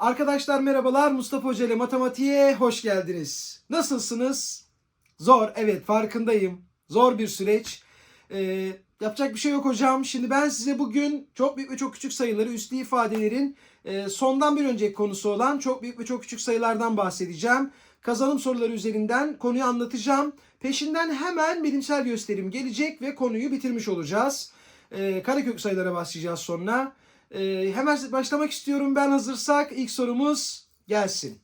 Arkadaşlar merhabalar. Mustafa Hoca ile matematiğe hoş geldiniz. Nasılsınız? Zor. Evet farkındayım. Zor bir süreç. Ee, yapacak bir şey yok hocam. Şimdi ben size bugün çok büyük ve çok küçük sayıları, üslü ifadelerin e, sondan bir önceki konusu olan çok büyük ve çok küçük sayılardan bahsedeceğim. Kazanım soruları üzerinden konuyu anlatacağım. Peşinden hemen bilimsel gösterim gelecek ve konuyu bitirmiş olacağız. Ee, karekök sayılara başlayacağız sonra. Ee, hemen başlamak istiyorum ben hazırsak. ilk sorumuz gelsin.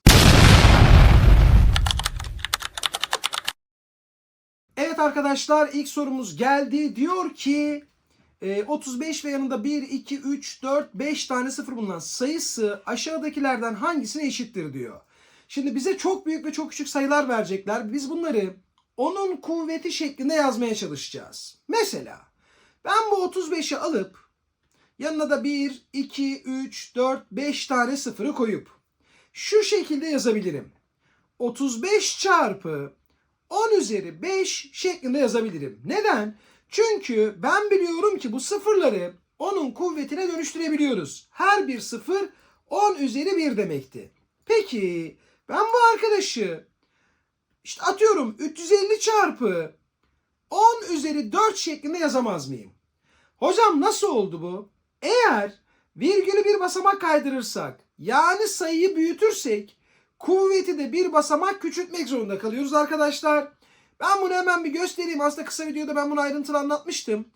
Evet arkadaşlar ilk sorumuz geldi. Diyor ki e, 35 ve yanında 1, 2, 3, 4, 5 tane sıfır bulunan sayısı aşağıdakilerden hangisine eşittir diyor. Şimdi bize çok büyük ve çok küçük sayılar verecekler. Biz bunları onun kuvveti şeklinde yazmaya çalışacağız. Mesela ben bu 35'i alıp yanına da 1, 2, 3, 4, 5 tane sıfırı koyup şu şekilde yazabilirim. 35 çarpı 10 üzeri 5 şeklinde yazabilirim. Neden? Çünkü ben biliyorum ki bu sıfırları onun kuvvetine dönüştürebiliyoruz. Her bir sıfır 10 üzeri 1 demekti. Peki ben bu arkadaşı işte atıyorum 350 çarpı 10 üzeri 4 şeklinde yazamaz mıyım? Hocam nasıl oldu bu? Eğer virgülü bir basamak kaydırırsak yani sayıyı büyütürsek kuvveti de bir basamak küçültmek zorunda kalıyoruz arkadaşlar. Ben bunu hemen bir göstereyim. Aslında kısa videoda ben bunu ayrıntılı anlatmıştım.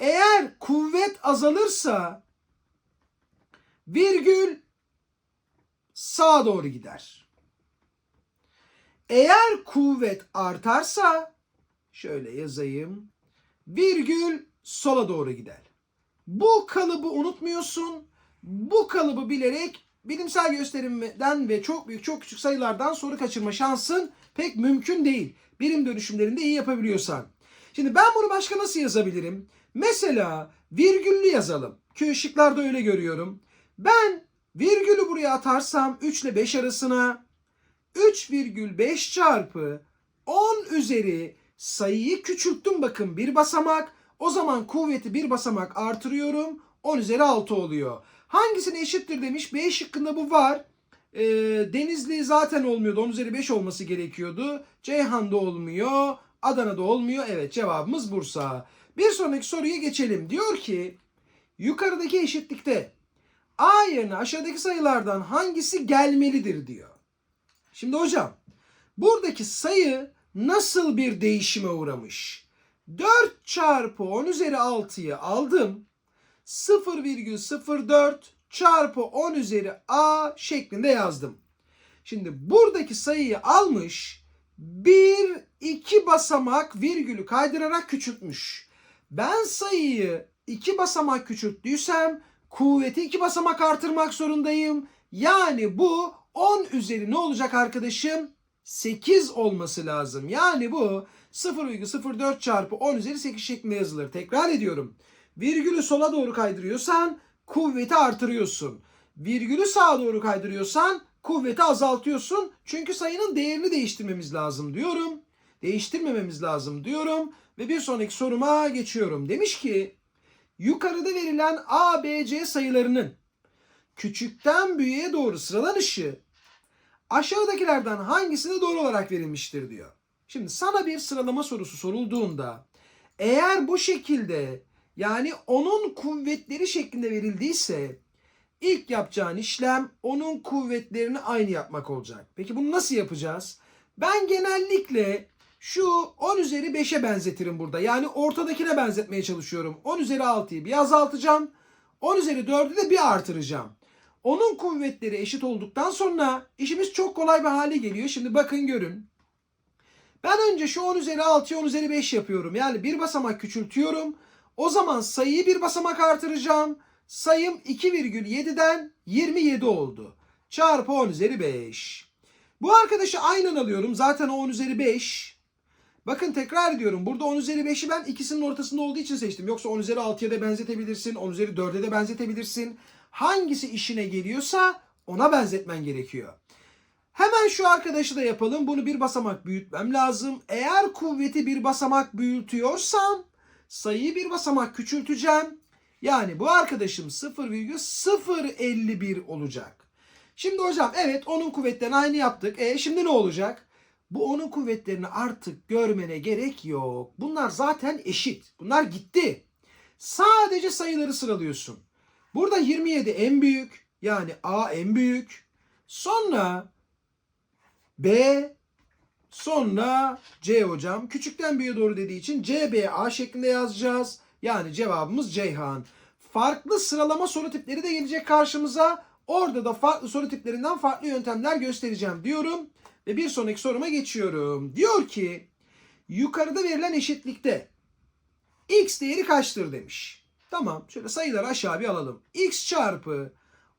Eğer kuvvet azalırsa virgül sağa doğru gider. Eğer kuvvet artarsa şöyle yazayım. Virgül sola doğru gider. Bu kalıbı unutmuyorsun. Bu kalıbı bilerek bilimsel gösterimden ve çok büyük çok küçük sayılardan soru kaçırma şansın pek mümkün değil. Birim dönüşümlerinde iyi yapabiliyorsan. Şimdi ben bunu başka nasıl yazabilirim? Mesela virgüllü yazalım. Ki ışıklarda öyle görüyorum. Ben virgülü buraya atarsam 3 ile 5 arasına 3,5 çarpı 10 üzeri sayıyı küçülttüm bakın bir basamak. O zaman kuvveti bir basamak artırıyorum. 10 üzeri 6 oluyor. Hangisine eşittir demiş. B şıkkında bu var. E, Denizli zaten olmuyordu. 10 üzeri 5 olması gerekiyordu. Ceyhan'da olmuyor. Adana'da olmuyor. Evet cevabımız Bursa. Bir sonraki soruya geçelim. Diyor ki yukarıdaki eşitlikte A yerine aşağıdaki sayılardan hangisi gelmelidir diyor. Şimdi hocam buradaki sayı nasıl bir değişime uğramış? 4 çarpı 10 üzeri 6'yı aldım. 0,04 çarpı 10 üzeri a şeklinde yazdım. Şimdi buradaki sayıyı almış bir iki basamak virgülü kaydırarak küçültmüş. Ben sayıyı iki basamak küçülttüysem kuvveti iki basamak artırmak zorundayım. Yani bu 10 üzeri ne olacak arkadaşım? 8 olması lazım. Yani bu 0,04 çarpı 10 üzeri 8 şeklinde yazılır. Tekrar ediyorum. Virgülü sola doğru kaydırıyorsan kuvveti artırıyorsun. Virgülü sağa doğru kaydırıyorsan kuvveti azaltıyorsun. Çünkü sayının değerini değiştirmemiz lazım diyorum. Değiştirmememiz lazım diyorum. Ve bir sonraki soruma geçiyorum. Demiş ki yukarıda verilen A, B, C sayılarının küçükten büyüğe doğru sıralanışı aşağıdakilerden hangisine doğru olarak verilmiştir diyor. Şimdi sana bir sıralama sorusu sorulduğunda eğer bu şekilde yani onun kuvvetleri şeklinde verildiyse ilk yapacağın işlem onun kuvvetlerini aynı yapmak olacak. Peki bunu nasıl yapacağız? Ben genellikle şu 10 üzeri 5'e benzetirim burada. Yani ortadakine benzetmeye çalışıyorum. 10 üzeri 6'yı bir azaltacağım. 10 üzeri 4'ü de bir artıracağım. Onun kuvvetleri eşit olduktan sonra işimiz çok kolay bir hale geliyor. Şimdi bakın görün. Ben önce şu 10 üzeri 6'yı 10 üzeri 5 yapıyorum. Yani bir basamak küçültüyorum. O zaman sayıyı bir basamak artıracağım. Sayım 2,7'den 27 oldu. Çarpı 10 üzeri 5. Bu arkadaşı aynen alıyorum. Zaten o 10 üzeri 5. Bakın tekrar ediyorum. Burada 10 üzeri 5'i ben ikisinin ortasında olduğu için seçtim. Yoksa 10 üzeri 6'ya da benzetebilirsin. 10 üzeri 4'e de benzetebilirsin. Hangisi işine geliyorsa ona benzetmen gerekiyor. Hemen şu arkadaşı da yapalım. Bunu bir basamak büyütmem lazım. Eğer kuvveti bir basamak büyütüyorsam sayıyı bir basamak küçülteceğim. Yani bu arkadaşım 0,051 olacak. Şimdi hocam evet onun kuvvetlerini aynı yaptık. E şimdi ne olacak? Bu onun kuvvetlerini artık görmene gerek yok. Bunlar zaten eşit. Bunlar gitti. Sadece sayıları sıralıyorsun. Burada 27 en büyük. Yani A en büyük. Sonra B sonra C hocam. Küçükten büyüğe doğru dediği için C, B, A şeklinde yazacağız. Yani cevabımız Ceyhan. Farklı sıralama soru tipleri de gelecek karşımıza. Orada da farklı soru tiplerinden farklı yöntemler göstereceğim diyorum. Ve bir sonraki soruma geçiyorum. Diyor ki yukarıda verilen eşitlikte x değeri kaçtır demiş. Tamam şöyle sayıları aşağı bir alalım. x çarpı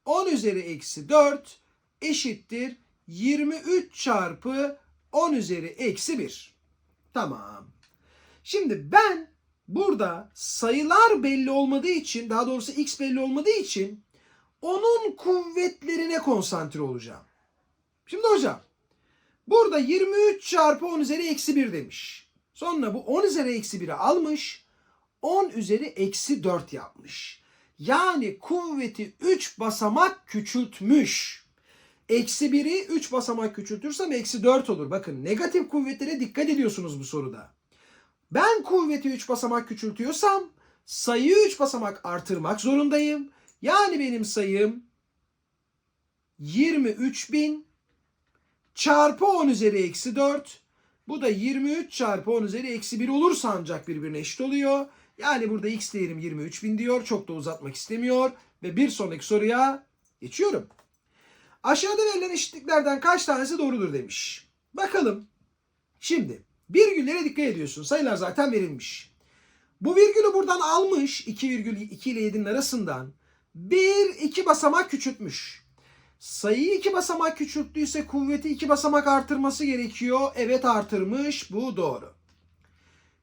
10 üzeri eksi 4 eşittir 23 çarpı 10 üzeri eksi 1. Tamam. Şimdi ben burada sayılar belli olmadığı için daha doğrusu x belli olmadığı için onun kuvvetlerine konsantre olacağım. Şimdi hocam burada 23 çarpı 10 üzeri eksi 1 demiş. Sonra bu 10 üzeri eksi 1'i almış 10 üzeri eksi 4 yapmış. Yani kuvveti 3 basamak küçültmüş. Eksi 1'i 3 basamak küçültürsem eksi 4 olur. Bakın negatif kuvvetlere dikkat ediyorsunuz bu soruda. Ben kuvveti 3 basamak küçültüyorsam sayıyı 3 basamak artırmak zorundayım. Yani benim sayım 23.000 çarpı 10 üzeri eksi 4. Bu da 23 çarpı 10 üzeri eksi 1 olursa ancak birbirine eşit oluyor. Yani burada x değerim 23.000 diyor. Çok da uzatmak istemiyor. Ve bir sonraki soruya geçiyorum. Aşağıda verilen eşitliklerden kaç tanesi doğrudur demiş. Bakalım. Şimdi virgüllere dikkat ediyorsun. Sayılar zaten verilmiş. Bu virgülü buradan almış 2,2 ile 7'nin arasından bir iki basamak küçültmüş. Sayıyı iki basamak küçülttüyse kuvveti iki basamak artırması gerekiyor. Evet artırmış. Bu doğru.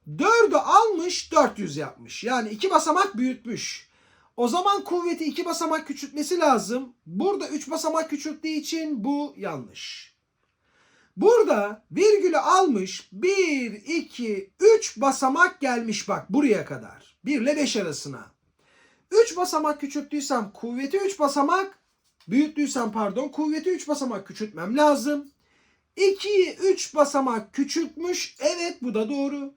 4'ü almış 400 yapmış. Yani iki basamak büyütmüş. O zaman kuvveti iki basamak küçültmesi lazım. Burada üç basamak küçülttüğü için bu yanlış. Burada virgülü almış 1, 2, 3 basamak gelmiş bak buraya kadar. 1 ile 5 arasına. 3 basamak küçülttüysem kuvveti 3 basamak büyüttüysem pardon kuvveti 3 basamak küçültmem lazım. 2'yi 3 basamak küçültmüş. Evet bu da doğru.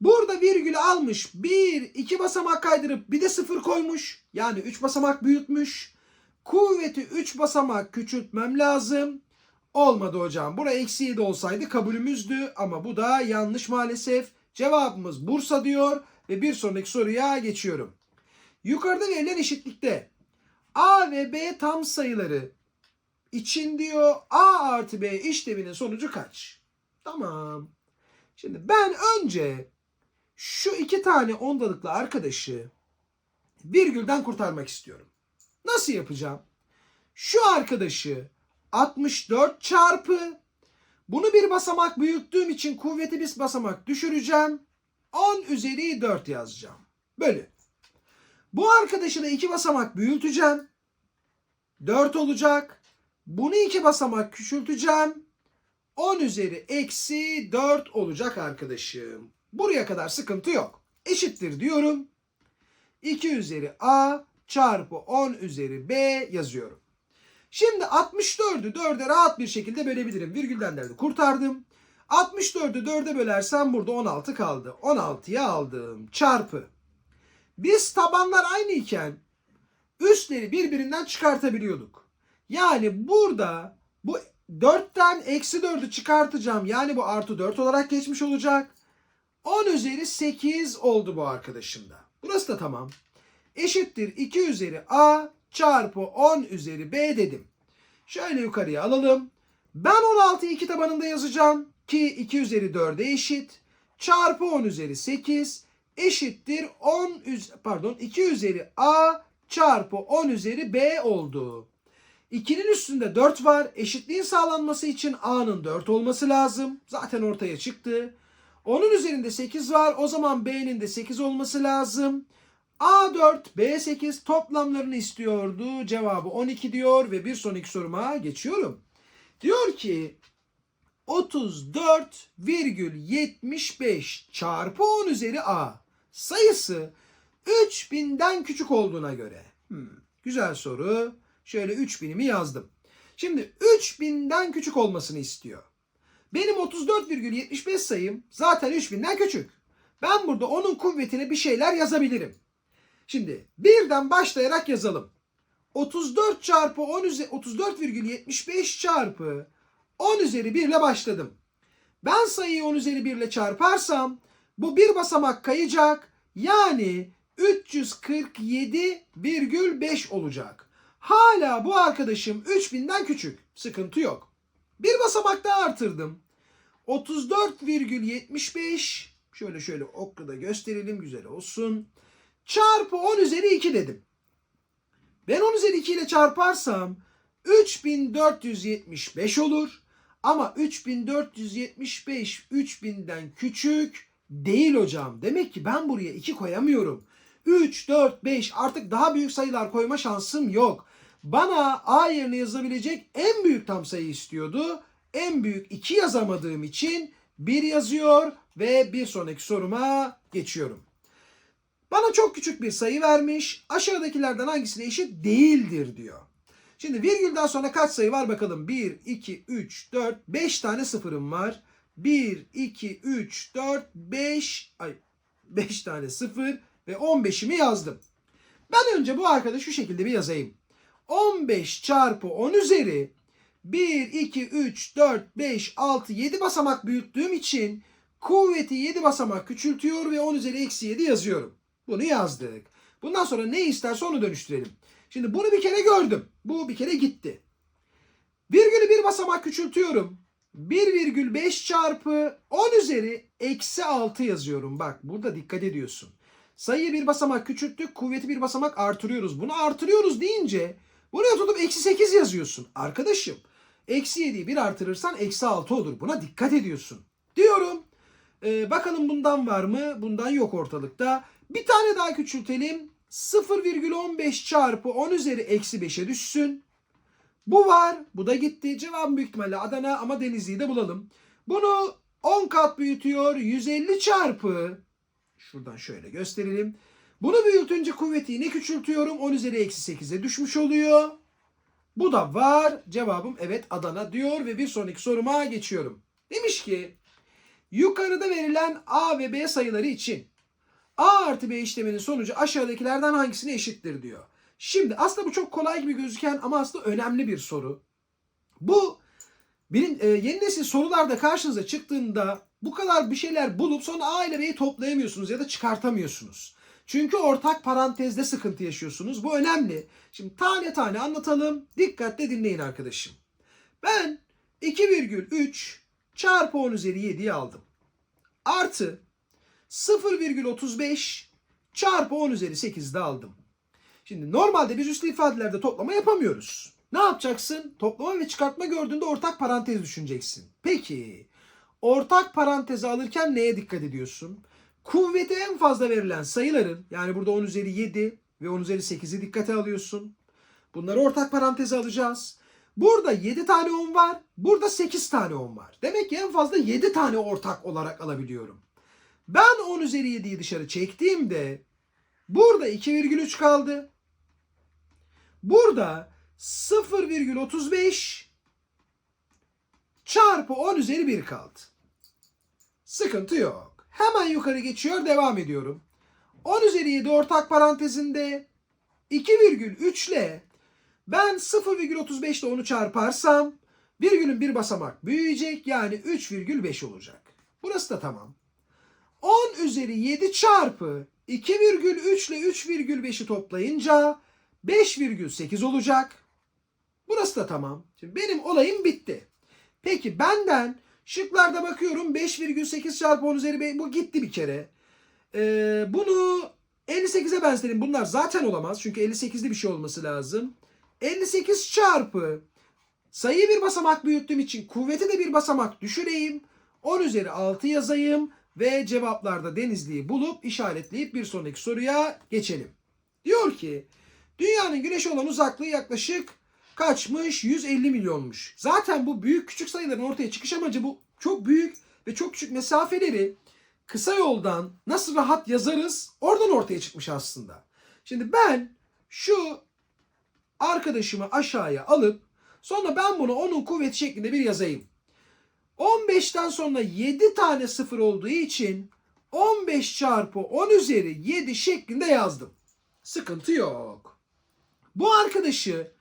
Burada virgülü almış. 1, 2 basamak kaydırıp bir de 0 koymuş. Yani 3 basamak büyütmüş. Kuvveti 3 basamak küçültmem lazım. Olmadı hocam. Bura eksi 7 olsaydı kabulümüzdü. Ama bu da yanlış maalesef. Cevabımız Bursa diyor. Ve bir sonraki soruya geçiyorum. Yukarıda verilen eşitlikte A ve B tam sayıları için diyor A artı B işleminin sonucu kaç? Tamam. Şimdi ben önce şu iki tane ondalıklı arkadaşı virgülden kurtarmak istiyorum. Nasıl yapacağım? Şu arkadaşı 64 çarpı bunu bir basamak büyüttüğüm için kuvveti bir basamak düşüreceğim. 10 üzeri 4 yazacağım. Bölü. Bu arkadaşı da iki basamak büyüteceğim. 4 olacak. Bunu iki basamak küçülteceğim. 10 üzeri eksi 4 olacak arkadaşım. Buraya kadar sıkıntı yok. Eşittir diyorum. 2 üzeri a çarpı 10 üzeri b yazıyorum. Şimdi 64'ü 4'e rahat bir şekilde bölebilirim. Virgüldenleri kurtardım. 64'ü 4'e bölersem burada 16 kaldı. 16'ya aldım. Çarpı. Biz tabanlar aynı iken üstleri birbirinden çıkartabiliyorduk. Yani burada bu 4'ten eksi 4'ü çıkartacağım. Yani bu artı 4 olarak geçmiş olacak. 10 üzeri 8 oldu bu arkadaşımda. Burası da tamam. Eşittir 2 üzeri a çarpı 10 üzeri b dedim. Şöyle yukarıya alalım. Ben 16'yı 2 tabanında yazacağım ki 2 üzeri 4'e eşit. Çarpı 10 üzeri 8 eşittir 10 üz pardon 2 üzeri a çarpı 10 üzeri b oldu. 2'nin üstünde 4 var. Eşitliğin sağlanması için a'nın 4 olması lazım. Zaten ortaya çıktı. Onun üzerinde 8 var. O zaman b'nin de 8 olması lazım. A4, B8 toplamlarını istiyordu. Cevabı 12 diyor ve bir sonraki soruma geçiyorum. Diyor ki 34,75 çarpı 10 üzeri A sayısı 3000'den küçük olduğuna göre. Hmm, güzel soru. Şöyle 3000'imi yazdım. Şimdi 3000'den küçük olmasını istiyor. Benim 34,75 sayım zaten 3000'den küçük. Ben burada onun kuvvetine bir şeyler yazabilirim. Şimdi birden başlayarak yazalım. 34 çarpı 10 üzeri 34,75 çarpı 10 üzeri 1 ile başladım. Ben sayıyı 10 üzeri 1 ile çarparsam bu bir basamak kayacak. Yani 347,5 olacak. Hala bu arkadaşım 3000'den küçük. Sıkıntı yok. Bir basamak daha artırdım. 34,75 şöyle şöyle okla da gösterelim güzel olsun. Çarpı 10 üzeri 2 dedim. Ben 10 üzeri 2 ile çarparsam 3475 olur. Ama 3475 3000'den küçük değil hocam. Demek ki ben buraya 2 koyamıyorum. 3, 4, 5 artık daha büyük sayılar koyma şansım yok. Bana A yerine yazabilecek en büyük tam sayı istiyordu. En büyük 2 yazamadığım için 1 yazıyor ve bir sonraki soruma geçiyorum. Bana çok küçük bir sayı vermiş. Aşağıdakilerden hangisine eşit değildir diyor. Şimdi virgülden sonra kaç sayı var bakalım. 1, 2, 3, 4, 5 tane sıfırım var. 1, 2, 3, 4, 5, ay 5 tane sıfır ve 15'imi yazdım. Ben önce bu arkadaşı şu şekilde bir yazayım. 15 çarpı 10 üzeri 1, 2, 3, 4, 5, 6, 7 basamak büyüttüğüm için kuvveti 7 basamak küçültüyor ve 10 üzeri eksi 7 yazıyorum. Bunu yazdık. Bundan sonra ne isterse onu dönüştürelim. Şimdi bunu bir kere gördüm. Bu bir kere gitti. Virgülü bir basamak küçültüyorum. 1,5 çarpı 10 üzeri eksi 6 yazıyorum. Bak burada dikkat ediyorsun. Sayıyı bir basamak küçülttük. Kuvveti bir basamak artırıyoruz. Bunu artırıyoruz deyince buraya tutup eksi 8 yazıyorsun. Arkadaşım eksi 7'yi bir artırırsan eksi 6 olur. Buna dikkat ediyorsun. Diyorum. Ee, bakalım bundan var mı? Bundan yok ortalıkta. Bir tane daha küçültelim. 0,15 çarpı 10 üzeri eksi 5'e düşsün. Bu var. Bu da gitti. Cevabım büyük ihtimalle Adana ama Denizli'yi de bulalım. Bunu 10 kat büyütüyor. 150 çarpı şuradan şöyle gösterelim. Bunu büyütünce kuvveti yine küçültüyorum. 10 üzeri eksi 8'e düşmüş oluyor. Bu da var. Cevabım evet Adana diyor ve bir sonraki soruma geçiyorum. Demiş ki yukarıda verilen A ve B sayıları için A artı B işleminin sonucu aşağıdakilerden hangisine eşittir diyor. Şimdi aslında bu çok kolay gibi gözüken ama aslında önemli bir soru. Bu benim e, yeni nesil sorularda karşınıza çıktığında bu kadar bir şeyler bulup sonra A ile B'yi toplayamıyorsunuz ya da çıkartamıyorsunuz. Çünkü ortak parantezde sıkıntı yaşıyorsunuz. Bu önemli. Şimdi tane tane anlatalım. Dikkatle dinleyin arkadaşım. Ben 2,3 çarpı 10 üzeri 7'yi aldım. Artı 0,35 çarpı 10 üzeri 8'de aldım. Şimdi normalde biz üslü ifadelerde toplama yapamıyoruz. Ne yapacaksın? Toplama ve çıkartma gördüğünde ortak parantez düşüneceksin. Peki ortak parantezi alırken neye dikkat ediyorsun? Kuvvete en fazla verilen sayıların yani burada 10 üzeri 7 ve 10 üzeri 8'i dikkate alıyorsun. Bunları ortak paranteze alacağız. Burada 7 tane 10 var. Burada 8 tane 10 var. Demek ki en fazla 7 tane ortak olarak alabiliyorum. Ben 10 üzeri 7'yi dışarı çektiğimde burada 2,3 kaldı. Burada 0,35 çarpı 10 üzeri 1 kaldı. Sıkıntı yok. Hemen yukarı geçiyor devam ediyorum. 10 üzeri 7 ortak parantezinde 2,3 ile ben 0,35 ile onu çarparsam virgülün bir basamak büyüyecek yani 3,5 olacak. Burası da tamam. 10 üzeri 7 çarpı 2,3 ile 3,5'i toplayınca 5,8 olacak. Burası da tamam. Şimdi benim olayım bitti. Peki benden şıklarda bakıyorum 5,8 çarpı 10 üzeri 5 bu gitti bir kere. Ee, bunu 58'e benzetelim. Bunlar zaten olamaz. Çünkü 58'li bir şey olması lazım. 58 çarpı sayıyı bir basamak büyüttüğüm için kuvveti de bir basamak düşüreyim. 10 üzeri 6 yazayım ve cevaplarda Denizli'yi bulup işaretleyip bir sonraki soruya geçelim. Diyor ki dünyanın güneşe olan uzaklığı yaklaşık kaçmış? 150 milyonmuş. Zaten bu büyük küçük sayıların ortaya çıkış amacı bu çok büyük ve çok küçük mesafeleri kısa yoldan nasıl rahat yazarız oradan ortaya çıkmış aslında. Şimdi ben şu arkadaşımı aşağıya alıp sonra ben bunu onun kuvveti şeklinde bir yazayım. 15'ten sonra 7 tane sıfır olduğu için 15 çarpı 10 üzeri 7 şeklinde yazdım. Sıkıntı yok. Bu arkadaşı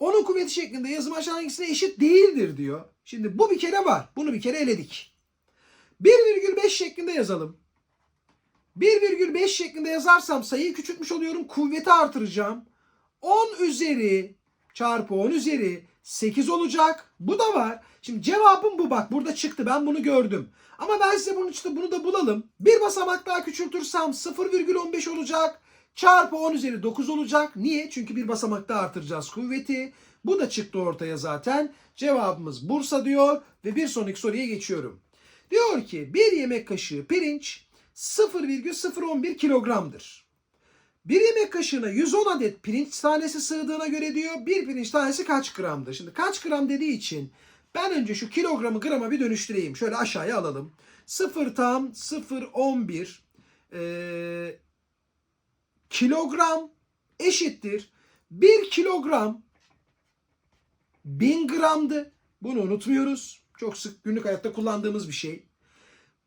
onun kuvveti şeklinde yazım aşağı hangisine eşit değildir diyor. Şimdi bu bir kere var. Bunu bir kere eledik. 1,5 şeklinde yazalım. 1,5 şeklinde yazarsam sayıyı küçültmüş oluyorum. Kuvveti artıracağım. 10 üzeri çarpı 10 üzeri 8 olacak. Bu da var. Şimdi cevabım bu bak. Burada çıktı. Ben bunu gördüm. Ama ben size bunu işte bunu da bulalım. Bir basamak daha küçültürsem 0,15 olacak. Çarpı 10 üzeri 9 olacak. Niye? Çünkü bir basamak daha artıracağız kuvveti. Bu da çıktı ortaya zaten. Cevabımız Bursa diyor ve bir sonraki soruya geçiyorum. Diyor ki bir yemek kaşığı pirinç 0,011 kilogramdır. Bir yemek kaşığına 110 adet pirinç tanesi sığdığına göre diyor bir pirinç tanesi kaç gramdır? Şimdi kaç gram dediği için ben önce şu kilogramı grama bir dönüştüreyim. Şöyle aşağıya alalım. 0 tam 0,11 ee, kilogram eşittir. 1 kilogram 1000 gramdı. Bunu unutmuyoruz. Çok sık günlük hayatta kullandığımız bir şey.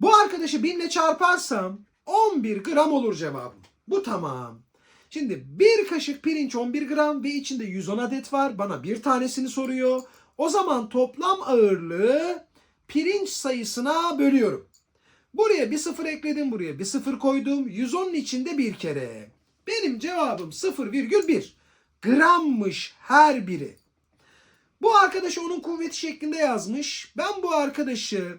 Bu arkadaşı 1000 ile çarparsam 11 gram olur cevabım. Bu tamam. Şimdi bir kaşık pirinç 11 gram ve içinde 110 adet var. Bana bir tanesini soruyor. O zaman toplam ağırlığı pirinç sayısına bölüyorum. Buraya bir sıfır ekledim, buraya bir sıfır koydum. 110'un içinde bir kere. Benim cevabım 0,1 grammış her biri. Bu arkadaş onun kuvveti şeklinde yazmış. Ben bu arkadaşı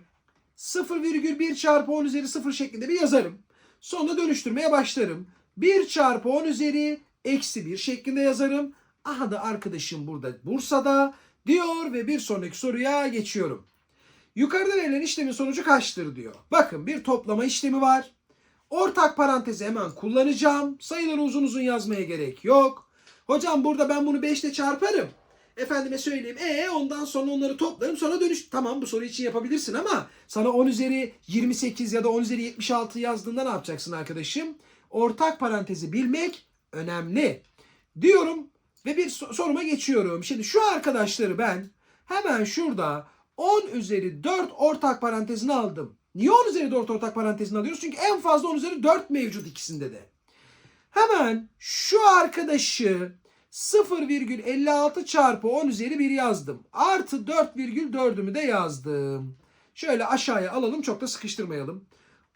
0,1 çarpı 10 üzeri 0 şeklinde bir yazarım. Sonra dönüştürmeye başlarım. 1 çarpı 10 üzeri eksi 1 şeklinde yazarım. Aha da arkadaşım burada Bursa'da diyor ve bir sonraki soruya geçiyorum. Yukarıda verilen işlemin sonucu kaçtır diyor. Bakın bir toplama işlemi var. Ortak parantezi hemen kullanacağım. Sayıları uzun uzun yazmaya gerek yok. Hocam burada ben bunu 5 ile çarparım. Efendime söyleyeyim. E ondan sonra onları toplarım sonra dönüş. Tamam bu soru için yapabilirsin ama sana 10 üzeri 28 ya da 10 üzeri 76 yazdığında ne yapacaksın arkadaşım? Ortak parantezi bilmek önemli. Diyorum ve bir so- soruma geçiyorum. Şimdi şu arkadaşları ben hemen şurada 10 üzeri 4 ortak parantezini aldım. Niye 10 üzeri 4 ortak parantezini alıyoruz? Çünkü en fazla 10 üzeri 4 mevcut ikisinde de. Hemen şu arkadaşı 0,56 çarpı 10 üzeri 1 yazdım. Artı 4,4'ümü de yazdım. Şöyle aşağıya alalım çok da sıkıştırmayalım.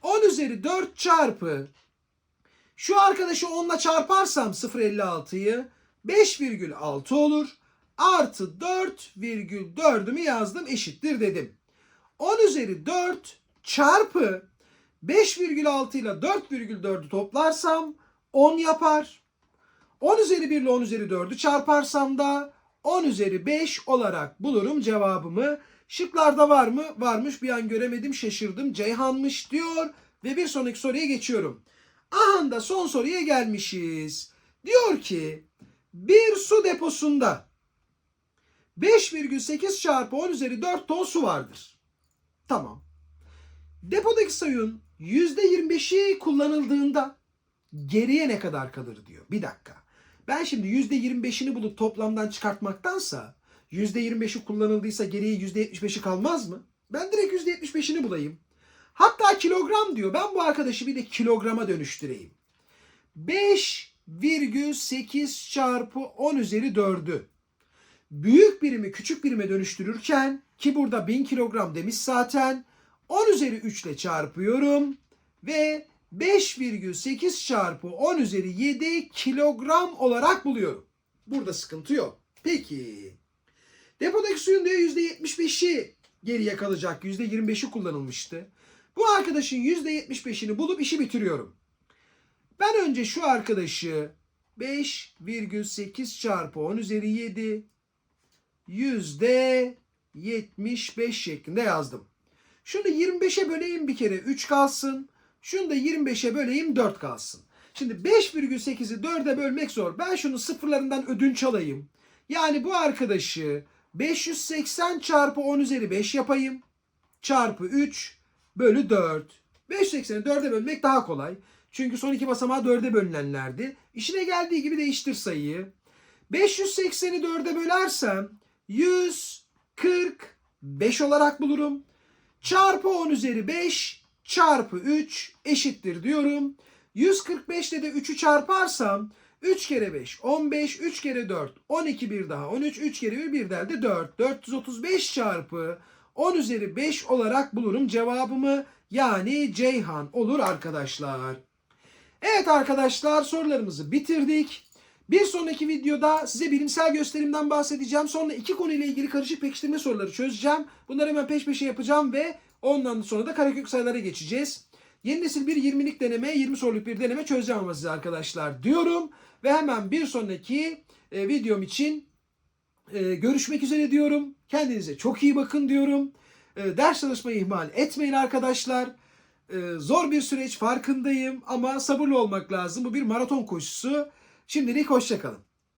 10 üzeri 4 çarpı şu arkadaşı 10 ile çarparsam 0,56'yı 5,6 olur. Artı 4,4'ümü yazdım eşittir dedim. 10 üzeri 4 çarpı 5,6 ile 4,4'ü toplarsam 10 yapar. 10 üzeri 1 ile 10 üzeri 4'ü çarparsam da 10 üzeri 5 olarak bulurum cevabımı. Şıklarda var mı? Varmış bir an göremedim şaşırdım. Ceyhan'mış diyor ve bir sonraki soruya geçiyorum. Aha da son soruya gelmişiz. Diyor ki bir su deposunda 5,8 çarpı 10 üzeri 4 ton su vardır. Tamam. Depodaki suyun %25'i kullanıldığında geriye ne kadar kalır diyor. Bir dakika. Ben şimdi %25'ini bulup toplamdan çıkartmaktansa %25'i kullanıldıysa geriye %75'i kalmaz mı? Ben direkt %75'ini bulayım. Hatta kilogram diyor. Ben bu arkadaşı bir de kilograma dönüştüreyim. 5,8 çarpı 10 üzeri 4'ü büyük birimi küçük birime dönüştürürken ki burada 1000 kilogram demiş zaten 10 üzeri 3 ile çarpıyorum ve 5,8 çarpı 10 üzeri 7 kilogram olarak buluyorum. Burada sıkıntı yok. Peki. Depodaki suyun diyor %75'i geriye kalacak. %25'i kullanılmıştı. Bu arkadaşın %75'ini bulup işi bitiriyorum. Ben önce şu arkadaşı 5,8 çarpı 10 üzeri 7 yüzde 75 şeklinde yazdım. Şunu 25'e böleyim bir kere 3 kalsın. Şunu da 25'e böleyim 4 kalsın. Şimdi 5,8'i 4'e bölmek zor. Ben şunu sıfırlarından ödünç alayım. Yani bu arkadaşı 580 çarpı 10 üzeri 5 yapayım. Çarpı 3 bölü 4. 580'i 4'e bölmek daha kolay. Çünkü son iki basamağı 4'e bölünenlerdi. İşine geldiği gibi değiştir sayıyı. 580'i 4'e bölersem 145 olarak bulurum. Çarpı 10 üzeri 5 çarpı 3 eşittir diyorum. 145 ile de 3'ü çarparsam 3 kere 5 15 3 kere 4 12 bir daha 13 3 kere 1 bir de 4 435 çarpı 10 üzeri 5 olarak bulurum cevabımı yani Ceyhan olur arkadaşlar. Evet arkadaşlar sorularımızı bitirdik. Bir sonraki videoda size bilimsel gösterimden bahsedeceğim. Sonra iki konuyla ilgili karışık pekiştirme soruları çözeceğim. Bunları hemen peş peşe yapacağım ve ondan sonra da karekök sayılara geçeceğiz. Yeni nesil bir 20'lik deneme, 20 soruluk bir deneme çözeceğim ama size arkadaşlar diyorum. Ve hemen bir sonraki e, videom için e, görüşmek üzere diyorum. Kendinize çok iyi bakın diyorum. E, ders çalışmayı ihmal etmeyin arkadaşlar. E, zor bir süreç farkındayım ama sabırlı olmak lazım. Bu bir maraton koşusu. Şimdilik hoşçakalın.